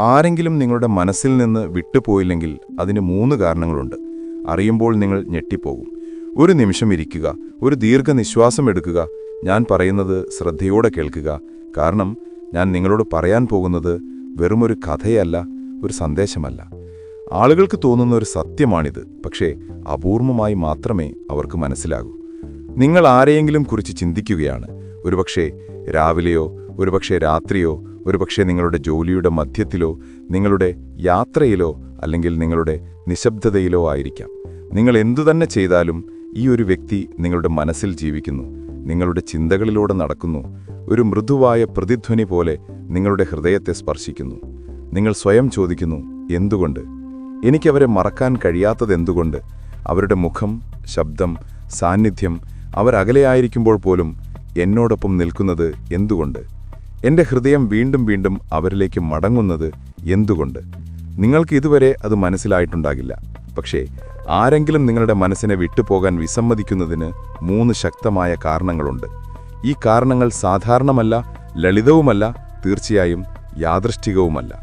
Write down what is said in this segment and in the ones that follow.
ആരെങ്കിലും നിങ്ങളുടെ മനസ്സിൽ നിന്ന് വിട്ടുപോയില്ലെങ്കിൽ അതിന് മൂന്ന് കാരണങ്ങളുണ്ട്. അറിയുമ്പോൾ നിങ്ങൾ ഞെട്ടിപ്പോകും. ഒരു നിമിഷം ഇരിക്കുക ഒരു ദീർഘനിശ്വാസം എടുക്കുക ഞാൻ പറയുന്നത് ശ്രദ്ധയോടെ കേൾക്കുക. കാരണം ഞാൻ നിങ്ങളോട് പറയാൻ പോകുന്നത് വെറുമൊരു കഥയല്ല ഒരു സന്ദേശമല്ല. ആളുകൾക്ക് തോന്നുന്ന ഒരു സത്യമാണിത് പക്ഷേ അപൂർവമായി മാത്രമേ അവർക്ക് മനസ്സിലാകൂ. നിങ്ങൾ ആരെയെങ്കിലും കുറിച്ച് ചിന്തിക്കുകയാണ്. ഒരുപക്ഷെ രാവിലെയോ ഒരുപക്ഷെ രാത്രിയോ ഒരുപക്ഷെ നിങ്ങളുടെ ജോലിയുടെ മധ്യത്തിലോ നിങ്ങളുടെ യാത്രയിലോ അല്ലെങ്കിൽ നിങ്ങളുടെ നിശബ്ദതയിലോ ആയിരിക്കാം. നിങ്ങൾ എന്തുതന്നെ ചെയ്താലും ഈ ഒരു വ്യക്തി നിങ്ങളുടെ മനസ്സിൽ ജീവിക്കുന്നു. നിങ്ങളുടെ ചിന്തകളിലൂടെ നടക്കുന്നു. ഒരു മൃദുവായ പ്രതിധ്വനി പോലെ നിങ്ങളുടെ ഹൃദയത്തെ സ്പർശിക്കുന്നു. നിങ്ങൾ സ്വയം ചോദിക്കുന്നു എന്തുകൊണ്ട്? എനിക്കവരെ മറക്കാൻ കഴിയാത്തതെന്തുകൊണ്ട് അവരുടെ മുഖം ശബ്ദം സാന്നിധ്യം അവരകലെയായിരിക്കുമ്പോൾ പോലും എന്നോടൊപ്പം നിൽക്കുന്നത് എന്തുകൊണ്ട്? എന്റെ ഹൃദയം വീണ്ടും വീണ്ടും അവരിലേക്ക് മടങ്ങുന്നത് എന്തുകൊണ്ട്? നിങ്ങൾക്ക് ഇതുവരെ അത് മനസ്സിലായിട്ടുണ്ടാകില്ല. പക്ഷേ ആരെങ്കിലും നിങ്ങളുടെ മനസ്സിനെ വിട്ടുപോകാൻ വിസമ്മതിക്കുന്നതിന് മൂന്ന് ശക്തമായ കാരണങ്ങളുണ്ട്. ഈ കാരണങ്ങൾ സാധാരണമല്ല ലളിതവുമല്ല തീർച്ചയായും യാദൃഷ്ടികവുമല്ല.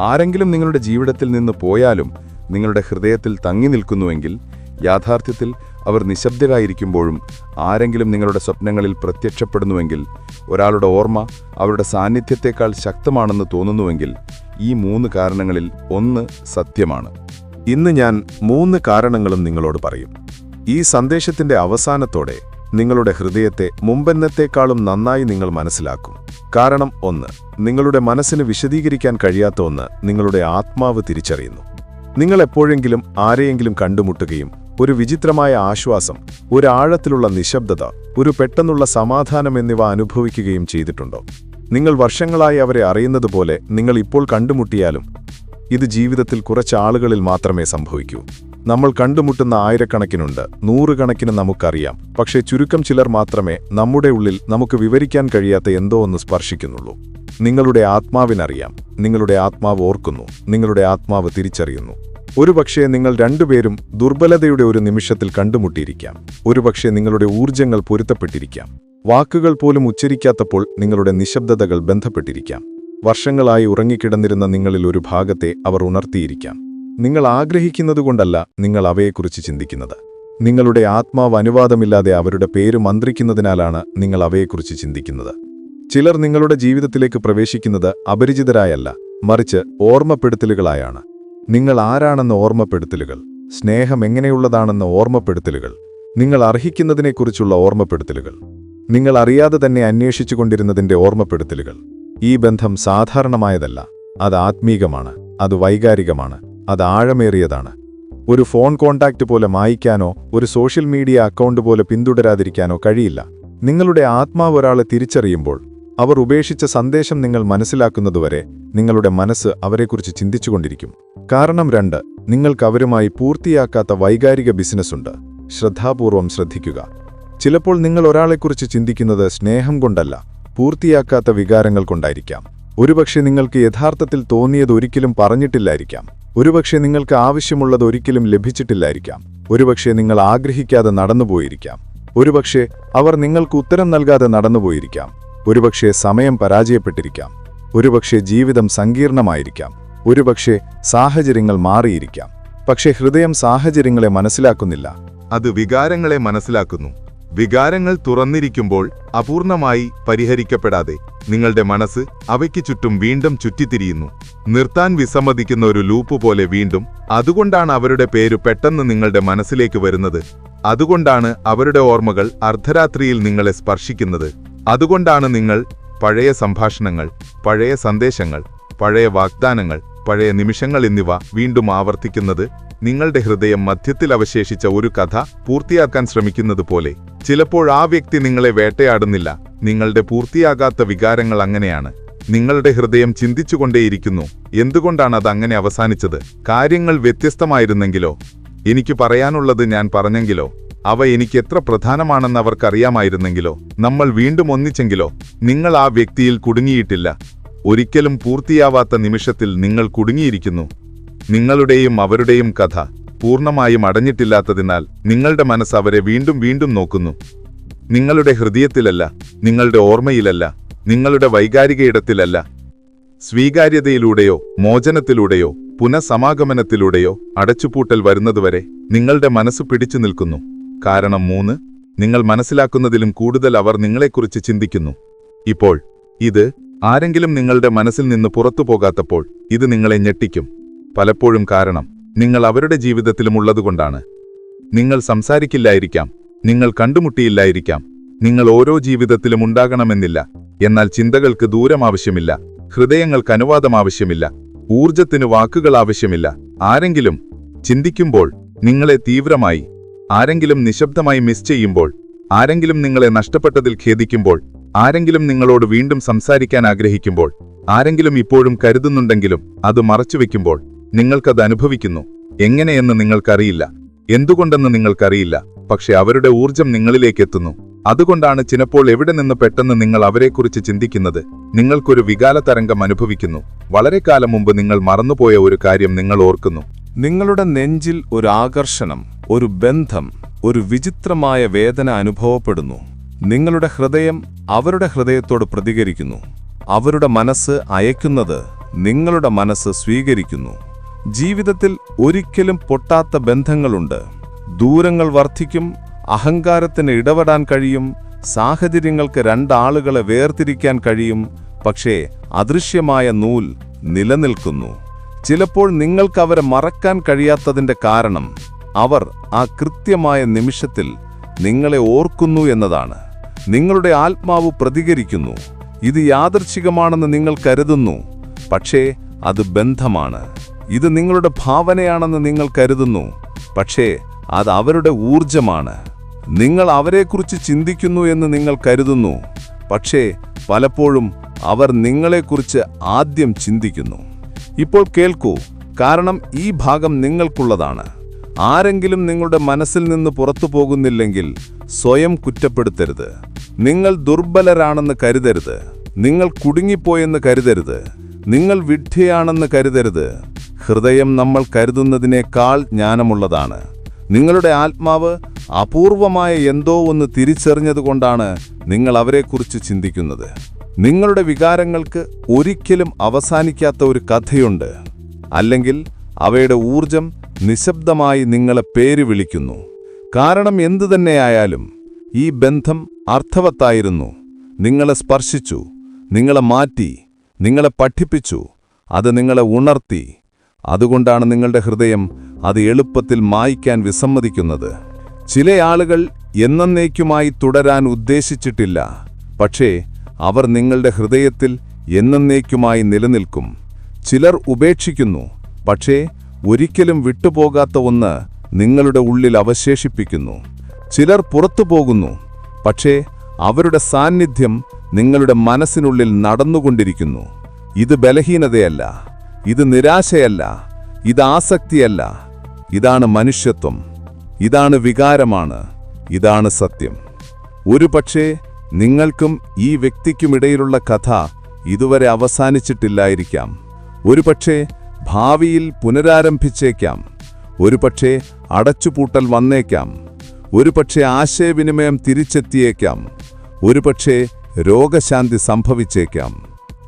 ആരെങ്കിലും നിങ്ങളുടെ ജീവിതത്തിൽ നിന്ന് പോയാലും നിങ്ങളുടെ ഹൃദയത്തിൽ തങ്ങി നിൽക്കുന്നുവെങ്കിൽ യാഥാർത്ഥ്യത്തിൽ അവർ നിശബ്ദരായിരിക്കുമ്പോഴും ആരെങ്കിലും നിങ്ങളുടെ സ്വപ്നങ്ങളിൽ പ്രത്യക്ഷപ്പെടുന്നുവെങ്കിൽ ഒരാളുടെ ഓർമ്മ അവരുടെ സാന്നിധ്യത്തെക്കാൾ ശക്തമാണെന്ന് തോന്നുന്നുവെങ്കിൽ ഈ മൂന്ന് കാരണങ്ങളിൽ ഒന്ന് സത്യമാണ്. ഇന്ന് ഞാൻ മൂന്ന് കാരണങ്ങളും നിങ്ങളോട് പറയും. ഈ സന്ദേശത്തിന്റെ അവസാനത്തോടെ നിങ്ങളുടെ ഹൃദയത്തെ മുമ്പെന്നത്തേക്കാളും നന്നായി നിങ്ങൾ മനസ്സിലാക്കും. കാരണം ഒന്ന് നിങ്ങളുടെ മനസ്സിന് വിശദീകരിക്കാൻ കഴിയാത്ത ഒന്ന് നിങ്ങളുടെ ആത്മാവ് തിരിച്ചറിയുന്നു. നിങ്ങൾ എപ്പോഴെങ്കിലും ആരെയെങ്കിലും കണ്ടുമുട്ടുകയും ഒരു വിചിത്രമായ ആശ്വാസം ഒരാഴത്തിലുള്ള നിശബ്ദത ഒരു പെട്ടെന്നുള്ള സമാധാനം എന്നിവ അനുഭവിക്കുകയും ചെയ്തിട്ടുണ്ടോ? നിങ്ങൾ വർഷങ്ങളായി അവരെ അറിയുന്നതുപോലെ നിങ്ങൾ ഇപ്പോൾ കണ്ടുമുട്ടിയാലും ഇത് ജീവിതത്തിൽ കുറച്ച് ആളുകളിൽ മാത്രമേ സംഭവിക്കൂ. നമ്മൾ കണ്ടുമുട്ടുന്ന ആയിരക്കണക്കിനുണ്ട് നൂറുകണക്കിന് നമുക്കറിയാം പക്ഷേ ചുരുക്കം ചിലർ മാത്രമേ നമ്മുടെ ഉള്ളിൽ നമുക്ക് വിവരിക്കാൻ കഴിയാത്ത എന്തോ ഒന്ന് സ്പർശിക്കുന്നുള്ളൂ. നിങ്ങളുടെ ആത്മാവിനറിയാം നിങ്ങളുടെ ആത്മാവ് ഓർക്കുന്നു നിങ്ങളുടെ ആത്മാവ് തിരിച്ചറിയുന്നു. ഒരുപക്ഷേ നിങ്ങൾ രണ്ടുപേരും ദുർബലതയുടെ ഒരു നിമിഷത്തിൽ കണ്ടുമുട്ടിയിരിക്കാം. ഒരുപക്ഷേ നിങ്ങളുടെ ഊർജങ്ങൾ പൊരുത്തപ്പെട്ടിരിക്കാം. വാക്കുകൾ പോലും ഉച്ചരിക്കാത്തപ്പോൾ നിങ്ങളുടെ നിശബ്ദതകൾ ബന്ധപ്പെട്ടിരിക്കാം. വർഷങ്ങളായി ഉറങ്ങിക്കിടന്നിരുന്ന നിങ്ങളിൽ ഒരു ഭാഗത്തെ അവർ ഉണർത്തിയിരിക്കാം. നിങ്ങൾ ആഗ്രഹിക്കുന്നതുകൊണ്ടല്ല നിങ്ങൾ അവയെക്കുറിച്ച് ചിന്തിക്കുന്നത്. നിങ്ങളുടെ ആത്മാവ് അനുവാദമില്ലാതെ അവരുടെ പേര് മന്ത്രിക്കുന്നതിനാലാണ് നിങ്ങൾ അവയെക്കുറിച്ച് ചിന്തിക്കുന്നത്. ചിലർ നിങ്ങളുടെ ജീവിതത്തിലേക്ക് പ്രവേശിക്കുന്നത് അപരിചിതരായല്ല മറിച്ച് ഓർമ്മപ്പെടുത്തലുകളായാണ്. നിങ്ങൾ ആരാണെന്ന ഓർമ്മപ്പെടുത്തലുകൾ. സ്നേഹം എങ്ങനെയുള്ളതാണെന്ന ഓർമ്മപ്പെടുത്തലുകൾ. നിങ്ങൾ അർഹിക്കുന്നതിനെക്കുറിച്ചുള്ള ഓർമ്മപ്പെടുത്തലുകൾ. നിങ്ങൾ അറിയാതെ തന്നെ അന്വേഷിച്ചു കൊണ്ടിരുന്നതിന്റെ ഓർമ്മപ്പെടുത്തലുകൾ. ഈ ബന്ധം സാധാരണമായതല്ല. അത് ആത്മീകമാണ്. അത് വൈകാരികമാണ്. അത് ആഴമേറിയതാണ്. ഒരു ഫോൺ കോൺടാക്റ്റ് പോലെ മായ്ക്കാനോ ഒരു സോഷ്യൽ മീഡിയ അക്കൗണ്ട് പോലെ പിന്തുടരാതിരിക്കാനോ കഴിയില്ല. നിങ്ങളുടെ ആത്മാവ് ഒരാളെ തിരിച്ചറിയുമ്പോൾ അവർ ഉപേക്ഷിച്ച സന്ദേശം നിങ്ങൾ മനസ്സിലാക്കുന്നതുവരെ നിങ്ങളുടെ മനസ്സ് അവരെക്കുറിച്ച് ചിന്തിച്ചുകൊണ്ടിരിക്കും. കാരണം രണ്ട് നിങ്ങൾക്ക് അവരുമായി പൂർത്തിയാക്കാത്ത വൈകാരിക ബിസിനസ്സുണ്ട് ശ്രദ്ധാപൂർവം ശ്രദ്ധിക്കുക. ചിലപ്പോൾ നിങ്ങൾ ഒരാളെക്കുറിച്ച് ചിന്തിക്കുന്നത് സ്നേഹം കൊണ്ടല്ല പൂർത്തിയാക്കാത്ത വികാരങ്ങൾ കൊണ്ടായിരിക്കാം. ഒരുപക്ഷെ നിങ്ങൾക്ക് യഥാർത്ഥത്തിൽ തോന്നിയത് ഒരിക്കലും പറഞ്ഞിട്ടില്ലായിരിക്കാം. ഒരുപക്ഷെ നിങ്ങൾക്ക് ആവശ്യമുള്ളത് ഒരിക്കലും ലഭിച്ചിട്ടില്ലായിരിക്കാം. ഒരുപക്ഷെ നിങ്ങൾ ആഗ്രഹിക്കാതെ നടന്നുപോയിരിക്കാം. ഒരുപക്ഷെ അവർ നിങ്ങൾക്ക് ഉത്തരം നൽകാതെ നടന്നുപോയിരിക്കാം. ഒരുപക്ഷെ സമയം പരാജയപ്പെട്ടിരിക്കാം. ഒരുപക്ഷെ ജീവിതം സങ്കീർണമായിരിക്കാം. ഒരുപക്ഷെ സാഹചര്യങ്ങൾ മാറിയിരിക്കാം. പക്ഷേ ഹൃദയം സാഹചര്യങ്ങളെ മനസ്സിലാക്കുന്നില്ല. അത് വികാരങ്ങളെ മനസ്സിലാക്കുന്നു. വികാരങ്ങൾ തുറന്നിരിക്കുമ്പോൾ അപൂർണമായി പരിഹരിക്കപ്പെടാതെ നിങ്ങളുടെ മനസ്സ് അവയ്ക്ക് ചുറ്റും വീണ്ടും ചുറ്റിത്തിരിയുന്നു. നിർത്താൻ വിസമ്മതിക്കുന്ന ഒരു ലൂപ്പ് പോലെ വീണ്ടും അതുകൊണ്ടാണ് അവരുടെ പേര് പെട്ടെന്ന് നിങ്ങളുടെ മനസ്സിലേക്ക് വരുന്നത്. അതുകൊണ്ടാണ് അവരുടെ ഓർമ്മകൾ അർദ്ധരാത്രിയിൽ നിങ്ങളെ സ്പർശിക്കുന്നത്. അതുകൊണ്ടാണ് നിങ്ങൾ പഴയ സംഭാഷണങ്ങൾ പഴയ സന്ദേശങ്ങൾ പഴയ വാഗ്ദാനങ്ങൾ പഴയ നിമിഷങ്ങൾ എന്നിവ വീണ്ടും ആവർത്തിക്കുന്നത് നിങ്ങളുടെ ഹൃദയം മധ്യത്തിൽ അവശേഷിച്ച ഒരു കഥ പൂർത്തിയാക്കാൻ ശ്രമിക്കുന്നത് പോലെ. ചിലപ്പോൾ ആ വ്യക്തി നിങ്ങളെ വേട്ടയാടുന്നില്ല. നിങ്ങളുടെ പൂർത്തിയാകാത്ത വികാരങ്ങൾ അങ്ങനെയാണ്. നിങ്ങളുടെ ഹൃദയം ചിന്തിച്ചുകൊണ്ടേയിരിക്കുന്നു. എന്തുകൊണ്ടാണ് അത് അങ്ങനെ അവസാനിച്ചത്? കാര്യങ്ങൾ വ്യത്യസ്തമായിരുന്നെങ്കിലോ? എനിക്ക് പറയാനുള്ളത് ഞാൻ പറഞ്ഞെങ്കിലോ? അവ എനിക്ക് എത്ര പ്രധാനമാണെന്ന് അവർക്കറിയാമായിരുന്നെങ്കിലോ? നമ്മൾ വീണ്ടും ഒന്നിച്ചെങ്കിലോ? നിങ്ങൾ ആ വ്യക്തിയിൽ കുടുങ്ങിയിട്ടില്ല. ഒരിക്കലും പൂർത്തിയാവാത്ത നിമിഷത്തിൽ നിങ്ങൾ കുടുങ്ങിയിരിക്കുന്നു. നിങ്ങളുടെയും അവരുടെയും കഥ പൂർണമായും അടഞ്ഞിട്ടില്ലാത്തതിനാൽ നിങ്ങളുടെ മനസ്സ് അവരെ വീണ്ടും വീണ്ടും നോക്കുന്നു. നിങ്ങളുടെ ഹൃദയത്തിലല്ല നിങ്ങളുടെ ഓർമ്മയിലല്ല നിങ്ങളുടെ വൈകാരിക ഇടത്തിലല്ല സ്വീകാര്യതയിലൂടെയോ മോചനത്തിലൂടെയോ പുനഃസമാഗമനത്തിലൂടെയോ അടച്ചുപൂട്ടൽ വരുന്നതുവരെ നിങ്ങളുടെ മനസ്സ് പിടിച്ചു നിൽക്കുന്നു. കാരണം മൂന്ന് നിങ്ങൾ മനസ്സിലാക്കുന്നതിലും കൂടുതൽ അവർ നിങ്ങളെക്കുറിച്ച് ചിന്തിക്കുന്നു. ഇപ്പോൾ ഇത് ആരെങ്കിലും നിങ്ങളുടെ മനസ്സിൽ നിന്ന് പുറത്തു പോകാത്തപ്പോൾ ഇത് നിങ്ങളെ ഞെട്ടിക്കും. പലപ്പോഴും കാരണം നിങ്ങൾ അവരുടെ ജീവിതത്തിലും ഉള്ളതുകൊണ്ടാണ്. നിങ്ങൾ സംസാരിക്കില്ലായിരിക്കാം നിങ്ങൾ കണ്ടുമുട്ടിയില്ലായിരിക്കാം നിങ്ങൾ ഓരോ ജീവിതത്തിലും ഉണ്ടാകണമെന്നില്ല എന്നാൽ ചിന്തകൾക്ക് ദൂരം ആവശ്യമില്ല ഹൃദയങ്ങൾക്ക് അനുവാദം ആവശ്യമില്ല ഊർജത്തിന് വാക്കുകൾ ആവശ്യമില്ല. ആരെങ്കിലും ചിന്തിക്കുമ്പോൾ നിങ്ങളെ തീവ്രമായി ആരെങ്കിലും നിശബ്ദമായി മിസ് ചെയ്യുമ്പോൾ ആരെങ്കിലും നിങ്ങളെ നഷ്ടപ്പെട്ടതിൽ ഖേദിക്കുമ്പോൾ ആരെങ്കിലും നിങ്ങളോട് വീണ്ടും സംസാരിക്കാൻ ആഗ്രഹിക്കുമ്പോൾ ആരെങ്കിലും ഇപ്പോഴും കരുതുന്നുണ്ടെങ്കിലും അത് മറച്ചുവെക്കുമ്പോൾ നിങ്ങൾക്കത് അനുഭവിക്കുന്നു. എങ്ങനെയെന്ന് നിങ്ങൾക്കറിയില്ല. എന്തുകൊണ്ടെന്ന് നിങ്ങൾക്കറിയില്ല. പക്ഷെ അവരുടെ ഊർജം നിങ്ങളിലേക്ക് എത്തുന്നു അതുകൊണ്ടാണ് ചിലപ്പോൾ എവിടെ നിന്ന് പെട്ടെന്ന് നിങ്ങൾ അവരെക്കുറിച്ച് ചിന്തിക്കുന്നത്. നിങ്ങൾക്കൊരു വികാല തരംഗം അനുഭവിക്കുന്നു. വളരെ കാലം മുമ്പ് നിങ്ങൾ മറന്നുപോയ ഒരു കാര്യം നിങ്ങൾ ഓർക്കുന്നു. നിങ്ങളുടെ നെഞ്ചിൽ ഒരു ആകർഷണം. ഒരു ബന്ധം ഒരു വിചിത്രമായ വേദന അനുഭവപ്പെടുന്നു. നിങ്ങളുടെ ഹൃദയം അവരുടെ ഹൃദയത്തോട് പ്രതികരിക്കുന്നു. അവരുടെ മനസ്സ് അയക്കുന്നത് നിങ്ങളുടെ മനസ്സ് സ്വീകരിക്കുന്നു. ജീവിതത്തിൽ ഒരിക്കലും പൊട്ടാത്ത ബന്ധങ്ങളുണ്ട്. ദൂരങ്ങൾ വർദ്ധിക്കും അഹങ്കാരത്തിന് ഇടപെടാൻ കഴിയും സാഹചര്യങ്ങൾക്ക് രണ്ടാളുകളെ വേർതിരിക്കാൻ കഴിയും പക്ഷേ അദൃശ്യമായ നൂൽ നിലനിൽക്കുന്നു. ചിലപ്പോൾ നിങ്ങൾക്കവരെ മറക്കാൻ കഴിയാത്തതിന്റെ കാരണം അവർ ആ കൃത്യമായ നിമിഷത്തിൽ നിങ്ങളെ ഓർക്കുന്നു എന്നതാണ്. നിങ്ങളുടെ ആത്മാവ് പ്രതികരിക്കുന്നു. ഇത് യാദർച്ഛികമാണെന്ന് നിങ്ങൾ കരുതുന്നു. പക്ഷേ അത് ബന്ധമാണ്. ഇത് നിങ്ങളുടെ ഭാവനയാണെന്ന് നിങ്ങൾ കരുതുന്നു. പക്ഷേ അത് അവരുടെ ഊർജമാണ് നിങ്ങൾ അവരെക്കുറിച്ച് ചിന്തിക്കുന്നു എന്ന് നിങ്ങൾ കരുതുന്നു. പക്ഷേ പലപ്പോഴും അവർ നിങ്ങളെക്കുറിച്ച് ആദ്യം ചിന്തിക്കുന്നു. ഇപ്പോൾ കേൾക്കൂ കാരണം ഈ ഭാഗം നിങ്ങൾക്കുള്ളതാണ്. ആരെങ്കിലും നിങ്ങളുടെ മനസ്സിൽ നിന്ന് പുറത്തു പോകുന്നില്ലെങ്കിൽ സ്വയം കുറ്റപ്പെടുത്തരുത്. നിങ്ങൾ ദുർബലരാണെന്ന് കരുതരുത്. നിങ്ങൾ കുടുങ്ങിപ്പോയെന്ന് കരുതരുത്. നിങ്ങൾ വിഡ്ഢിയാണെന്ന് കരുതരുത്. ഹൃദയം നമ്മൾ കരുതുന്നതിനേക്കാൾ ജ്ഞാനമുള്ളതാണ്. നിങ്ങളുടെ ആത്മാവ് അപൂർവമായ എന്തോ ഒന്ന് തിരിച്ചറിഞ്ഞതുകൊണ്ടാണ് നിങ്ങൾ അവരെക്കുറിച്ച് ചിന്തിക്കുന്നത്. നിങ്ങളുടെ വികാരങ്ങൾക്ക് ഒരിക്കലും അവസാനിക്കാത്ത ഒരു കഥയുണ്ട്. അല്ലെങ്കിൽ അവയുടെ ഊർജം നിശബ്ദമായി നിങ്ങളെ പേര് വിളിക്കുന്നു. കാരണം എന്തു തന്നെയായാലും ഈ ബന്ധം അർത്ഥവത്തായിരുന്നു. നിങ്ങളെ സ്പർശിച്ചു നിങ്ങളെ മാറ്റി നിങ്ങളെ പഠിപ്പിച്ചു അത് നിങ്ങളെ ഉണർത്തി. അതുകൊണ്ടാണ് നിങ്ങളുടെ ഹൃദയം അത് എളുപ്പത്തിൽ മായ്ക്കാൻ വിസമ്മതിക്കുന്നത്. ചില ആളുകൾ എന്നേക്കുമായി തുടരാൻ ഉദ്ദേശിച്ചിട്ടില്ല. പക്ഷേ അവർ നിങ്ങളുടെ ഹൃദയത്തിൽ എന്നേക്കുമായി നിലനിൽക്കും. ചിലർ ഉപേക്ഷിക്കുന്നു പക്ഷേ ഒരിക്കലും വിട്ടുപോകാത്ത ഒന്ന് നിങ്ങളുടെ ഉള്ളിൽ അവശേഷിപ്പിക്കുന്നു. ചിലർ പുറത്തു പോകുന്നു പക്ഷേ അവരുടെ സാന്നിധ്യം നിങ്ങളുടെ മനസ്സിനുള്ളിൽ നടന്നുകൊണ്ടിരിക്കുന്നു. ഇത് ബലഹീനതയല്ല ഇത് നിരാശയല്ല ഇത് ആസക്തിയല്ല. ഇതാണ് മനുഷ്യത്വം ഇതാണ് വികാരമാണ് ഇതാണ് സത്യം. ഒരു പക്ഷേ നിങ്ങൾക്കും ഈ വ്യക്തിക്കുമിടയിലുള്ള കഥ ഇതുവരെ അവസാനിച്ചിട്ടില്ലായിരിക്കാം. ഒരുപക്ഷേ ഭാവിയിൽ പുനരാരംഭിച്ചേക്കാം. ഒരുപക്ഷേ അടച്ചുപൂട്ടൽ വന്നേക്കാം. ഒരുപക്ഷേ ആശയവിനിമയം തിരിച്ചെത്തിയേക്കാം. ഒരുപക്ഷേ രോഗശാന്തി സംഭവിച്ചേക്കാം.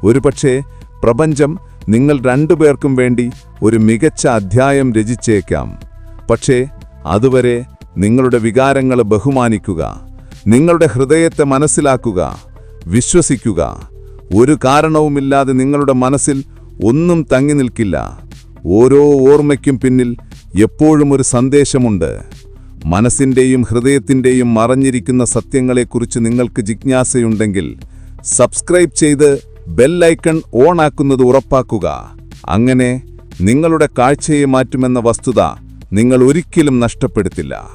ഒരുപക്ഷേ പ്രപഞ്ചം നിങ്ങൾ രണ്ടുപേർക്കും വേണ്ടി ഒരു മികച്ച അധ്യായം രചിച്ചേക്കാം. പക്ഷേ അതുവരെ നിങ്ങളുടെ വികാരങ്ങൾ ബഹുമാനിക്കുക നിങ്ങളുടെ ഹൃദയത്തെ മനസ്സിലാക്കുക വിശ്വസിക്കുക. ഒരു കാരണവുമില്ലാതെ നിങ്ങളുടെ മനസ്സിൽ ഒന്നും തങ്ങി നിൽക്കില്ല. ഓരോ ഓർമ്മയ്ക്കും പിന്നിൽ എപ്പോഴും ഒരു സന്ദേശമുണ്ട്. മനസ്സിന്റെയും ഹൃദയത്തിന്റെയും മറഞ്ഞിരിക്കുന്ന സത്യങ്ങളെക്കുറിച്ച് നിങ്ങൾക്ക് ജിജ്ഞാസയുണ്ടെങ്കിൽ സബ്സ്ക്രൈബ് ചെയ്ത് ബെല്ലൈക്കൺ ഓൺ ആക്കുന്നത് ഉറപ്പാക്കുക. അങ്ങനെ നിങ്ങളുടെ കാഴ്ചയെ മാറ്റുമെന്ന വസ്തുത നിങ്ങൾ ഒരിക്കലും നഷ്ടപ്പെടുത്തില്ല.